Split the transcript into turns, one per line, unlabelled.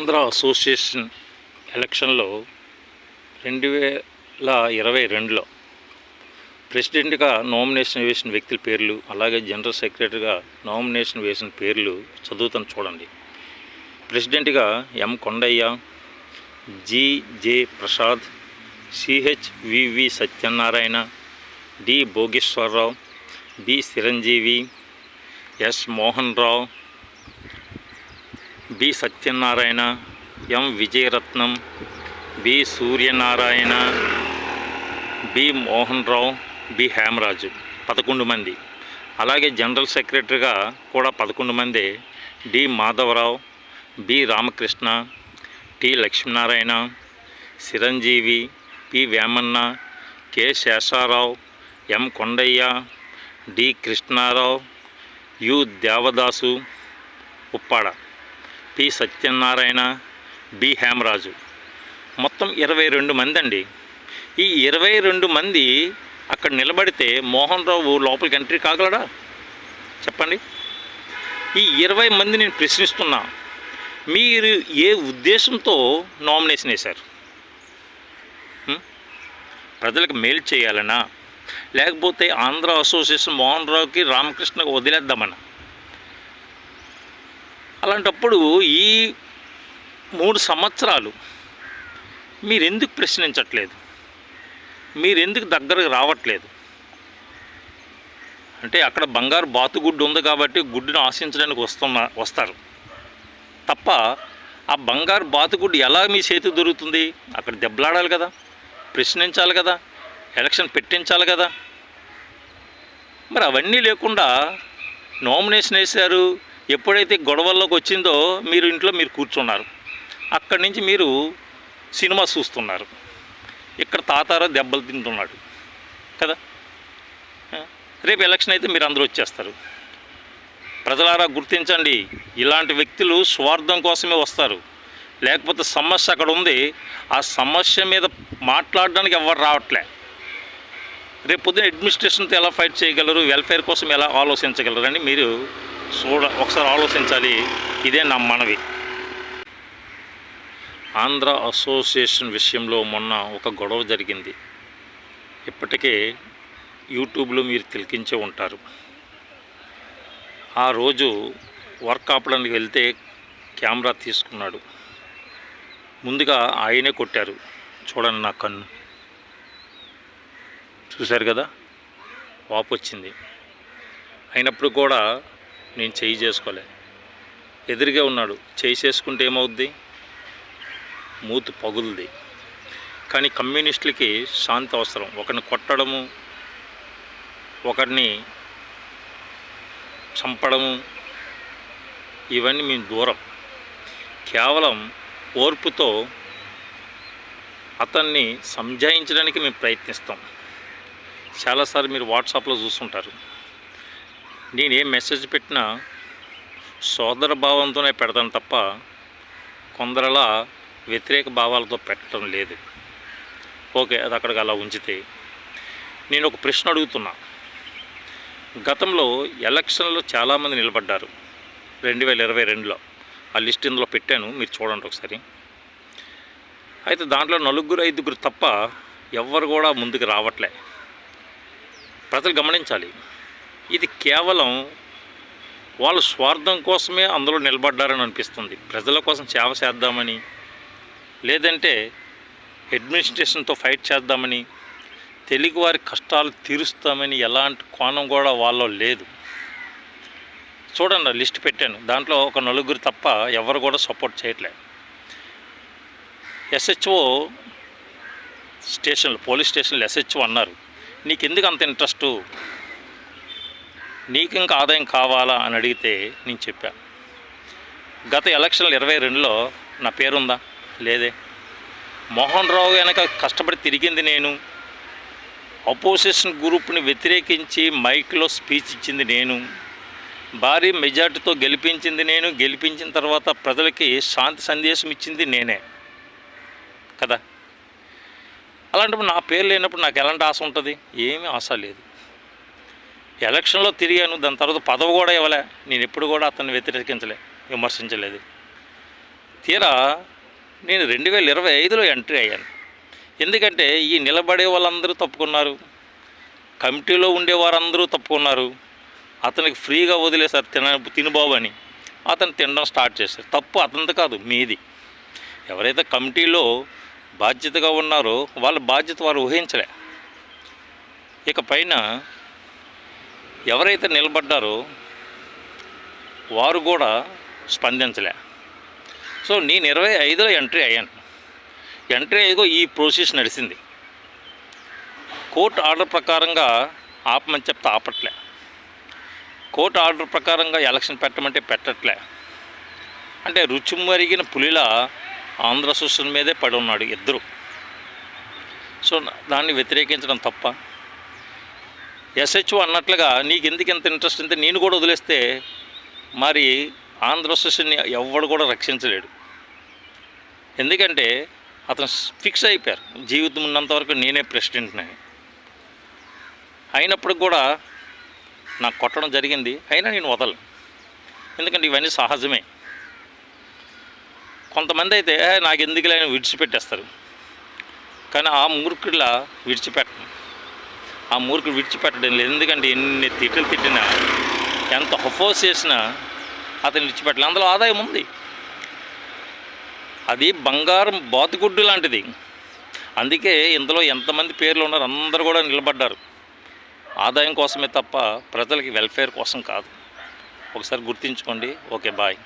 Andhra association ఎలక్షన్లో రెండు వేల ఇరవై రెండులో ప్రెసిడెంట్గా నామినేషన్ వేసిన వ్యక్తుల పేర్లు అలాగే జనరల్ సెక్రటరీగా నామినేషన్ వేసిన పేర్లు చదువుతాను చూడండి. ప్రెసిడెంట్గా M Kondaiah G Prasad CH VV Satyanarayana D Bhogeswararao B Chiranjeevi S Mohan Rao B Satyanarayana M Vijayaratnam B Suryanarayana B Mohan Rao B Hemaraju పదకొండు మంది. అలాగే జనరల్ సెక్రటరీగా కూడా పదకొండు మంది D Madhavarao B Ramakrishna T Lakshminarayana Chiranjeevi P Vemanna K Sesharao M Kondaiah D Krishnarao U Devadasu Uppada. P Satyanarayana B Hemaraju. మొత్తం ఇరవై రెండు మంది అండి ఈ ఇరవై రెండు మంది అక్కడ నిలబడితే మోహన్ రావు లోపలికి ఎంట్రీ కాగలడా? చెప్పండి. ఈ ఇరవై మంది నేను ప్రశ్నిస్తున్నా. మీరు ఏ ఉద్దేశంతో నామినేషన్ వేశారు? ప్రజలకు మేలు చేయాలనా? లేకపోతే ఆంధ్ర అసోసియేషన్ మోహన్ రావుకి రామకృష్ణకు వదిలేద్దామన్నా అలాంటప్పుడు ఈ మూడు సంవత్సరాలు మీరెందుకు ప్రశ్నించట్లేదు? మీరెందుకు దగ్గరకు రావట్లేదు? అంటే అక్కడ బంగారు బాతుగుడ్డు ఉంది కాబట్టి గుడ్డును ఆశించడానికి వస్తున్న వస్తారు. తప్ప ఆ బంగారు బాతుగుడ్డు ఎలా మీ చేతి దొరుకుతుంది? అక్కడ దెబ్బలాడాలి కదా ప్రశ్నించాలి కదా ఎలక్షన్ పెట్టించాలి కదా. మరి అవన్నీ లేకుండా నామినేషన్ వేశారు ఎప్పుడైతే గొడవల్లోకి వచ్చిందో మీరు ఇంట్లో మీరు కూర్చున్నారు. అక్కడి నుంచి మీరు సినిమా చూస్తున్నారు. ఇక్కడ తాతారా దెబ్బలు తింటున్నాడు. కదా? రేపు ఎలక్షన్ అయితే మీరు అందరూ వచ్చేస్తారు. ప్రజలారా గుర్తించండి ఇలాంటి వ్యక్తులు స్వార్థం కోసమే వస్తారు. లేకపోతే సమస్య అక్కడ ఉంది. ఆ సమస్య మీద మాట్లాడడానికి ఎవరు రావట్లే. రేపు పొద్దున అడ్మినిస్ట్రేషన్తో ఎలా ఫైట్ చేయగలరు? వెల్ఫేర్ కోసం ఎలా ఆలోచించగలరు? అని మీరు చూడ ఒకసారి ఆలోచించాలి. ఇదే నా మనవి. ఆంధ్ర అసోసియేషన్ విషయంలో మొన్న ఒక గొడవ జరిగింది. ఇప్పటికే యూట్యూబ్లో మీరు తిలకించే ఉంటారు. ఆ రోజు వర్క్ ఆపడానికి వెళ్తే కెమెరా తీసుకున్నాడు. ముందుగా ఆయనే కొట్టారు. చూడండి నా కన్ను. చూశారు కదా? వాపు వచ్చింది. అయినప్పుడు కూడా నేను చేయి చేసుకోలే. ఎదురుగా ఉన్నాడు. చేయి చేసుకుంటే ఏమవుద్ది? మూతి పగులుది కానీ కమ్యూనిస్టులకి శాంతి అవసరం. ఒకరిని కొట్టడము ఒకరిని చంపడము ఇవన్నీ మేము దూరం. కేవలం ఓర్పుతో అతన్ని సంజాయించడానికి మేము ప్రయత్నిస్తాం. చాలాసార్లు మీరు వాట్సాప్లో చూస్తుంటారు నేను ఏ మెసేజ్ పెట్టినా సోదర భావంతోనే పెడతాను తప్ప కొందరలా వ్యతిరేక భావాలతో పెట్టడం లేదు. ఓకే అది అక్కడికి అలా ఉంచితే. నేను ఒక ప్రశ్న అడుగుతున్నా. గతంలో ఎలక్షన్లో చాలామంది నిలబడ్డారు. రెండు వేల ఇరవై రెండులో. ఆ లిస్ట్ ఇందులో పెట్టాను మీరు చూడండి ఒకసారి. అయితే దాంట్లో నలుగురు ఐదుగురు తప్ప ఎవ్వరు కూడా ముందుకు రావట్లే. ప్రజలు గమనించాలి. ఇది కేవలం వాళ్ళు స్వార్థం కోసమే అందులో నిలబడ్డారని అనిపిస్తుంది. ప్రజల కోసం సేవ చేద్దామని లేదంటే అడ్మినిస్ట్రేషన్తో ఫైట్ చేద్దామని తెలుగువారి కష్టాలు తీరుస్తామని ఎలాంటి కోణం కూడా వాళ్ళలో లేదు. చూడండి లిస్ట్ పెట్టాను. దాంట్లో ఒక నలుగురు తప్ప ఎవరు కూడా సపోర్ట్ చేయట్లేదు ఎస్హెచ్ఓ స్టేషన్లు పోలీస్ స్టేషన్లు ఎస్హెచ్ఓ అన్నారు. నీకు ఎందుకు అంత ఇంట్రెస్టు? నీకు ఇంకా ఆదాయం కావాలా అని అడిగితే నేను చెప్పా. గత ఎలక్షన్లు ఇరవై రెండులో నా పేరుందా? లేదే. మోహన్ రావు వెనక కష్టపడి తిరిగింది నేను. అపోజిషన్ గ్రూప్ని వ్యతిరేకించి మైక్లో స్పీచ్ ఇచ్చింది నేను. భారీ మెజార్టీతో గెలిపించింది నేను. గెలిపించిన తర్వాత ప్రజలకి శాంతి సందేశం ఇచ్చింది నేనే. కదా? అలాంటప్పుడు నా పేరు లేనప్పుడు నాకు ఎలాంటి ఆశ ఉంటుంది? ఏమీ ఆశ లేదు. ఎలక్షన్లో తిరిగాను దాని తర్వాత పదవి కూడా ఇవ్వలే. నేను ఎప్పుడు కూడా అతన్ని వ్యతిరేకించలే విమర్శించలేదు. తీరా నేను రెండు వేల ఇరవై ఐదులో ఎంట్రీ అయ్యాను. ఎందుకంటే ఈ నిలబడే వాళ్ళందరూ తప్పుకున్నారు. కమిటీలో ఉండే వారందరూ తప్పుకున్నారు. అతనికి ఫ్రీగా వదిలేశారు తిన తినుబాబు అని. అతను తినడం స్టార్ట్ చేశారు. తప్పు అతనిది కాదు మీది. ఎవరైతే కమిటీలో బాధ్యతగా ఉన్నారో వాళ్ళ బాధ్యత వారు ఊహించలే ఇక పైన ఎవరైతే నిలబడ్డారో వారు కూడా స్పందించలే. సో నేను ఇరవై ఐదులో ఎంట్రీ అయ్యాను. ఎంట్రీ అయ్యో ఈ ప్రోసెస్ నడిచింది కోర్టు ఆర్డర్ ప్రకారంగా ఆపమని చెప్తే ఆపట్లే. కోర్టు ఆర్డర్ ప్రకారంగా ఎలక్షన్ పెట్టమంటే పెట్టట్లే. అంటే రుచి మరిగిన పులిలా ఆంధ్ర సోషల్ మీదే పడి ఉన్నాడు ఇద్దరు. సో దాన్ని వ్యతిరేకించడం తప్ప ఎస్హెచ్ఓ అన్నట్లుగా నీకు ఎందుకు ఎంత ఇంట్రెస్ట్ ఉంటే నేను కూడా వదిలేస్తే మరి ఆంధ్ర సోషల్ని ఎవడు కూడా రక్షించలేడు. ఎందుకంటే అతను ఫిక్స్ అయిపోయారు. జీవితం ఉన్నంతవరకు నేనే ప్రెసిడెంట్ని అయినప్పుడు కూడా నాకు కొట్టడం జరిగింది. అయినా నేను వదలను. ఎందుకంటే ఇవన్నీ సహజమే. కొంతమంది అయితే నాకు ఎందుకులే అని విడిచిపెట్టేస్తారు. కానీ ఆ మూర్ఖుడిలా విడిచిపెట్టను. ఆ మూర్ఖుడు విడిచిపెట్టడం లేదు. ఎందుకంటే ఎన్ని తిట్లు తిట్టినా ఎంత హఫోస్ చేసినా అతను విడిచిపెట్టలేదు అందులో ఆదాయం ఉంది. అది బంగారం బాతుగుడ్డు లాంటిది. అందుకే ఇందులో ఎంతమంది పేర్లు ఉన్నారు అందరూ కూడా నిలబడ్డారు. ఆదాయం కోసమే తప్ప ప్రజలకి వెల్ఫేర్ కోసం కాదు. ఒకసారి గుర్తించుకోండి. Okay bye